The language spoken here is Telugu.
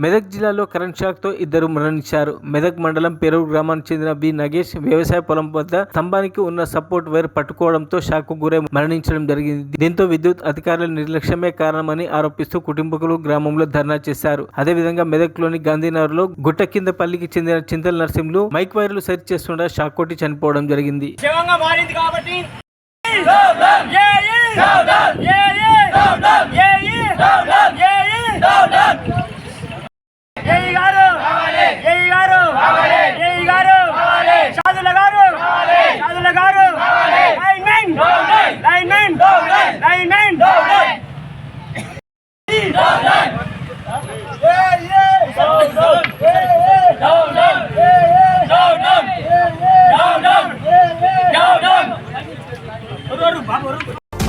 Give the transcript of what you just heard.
మెదక్ జిల్లాలో కరెంట్ షాక్తో ఇద్దరు మరణించారు. మెదక్ మండలం పెరుగు గ్రామానికి చెందిన బి నగేష్ వ్యవసాయ పొలం వద్ద స్తంభానికి ఉన్న సపోర్ట్ వైర్ పట్టుకోవడంతో షాక్కు గురై మరణించడం జరిగింది. దీంతో విద్యుత్ అధికారుల నిర్లక్ష్యమే కారణమని ఆరోపిస్తూ కుటుంబకులు గ్రామంలో ధర్నా చేశారు. అదేవిధంగా మెదక్లోని గాంధీనగర్లో గుట్ట కింద పల్లికి చెందిన చింతల నర్సింహులు మైక్ వైర్లు సరి చేస్తుండగా షాక్ కొట్టి చనిపోవడం జరిగింది.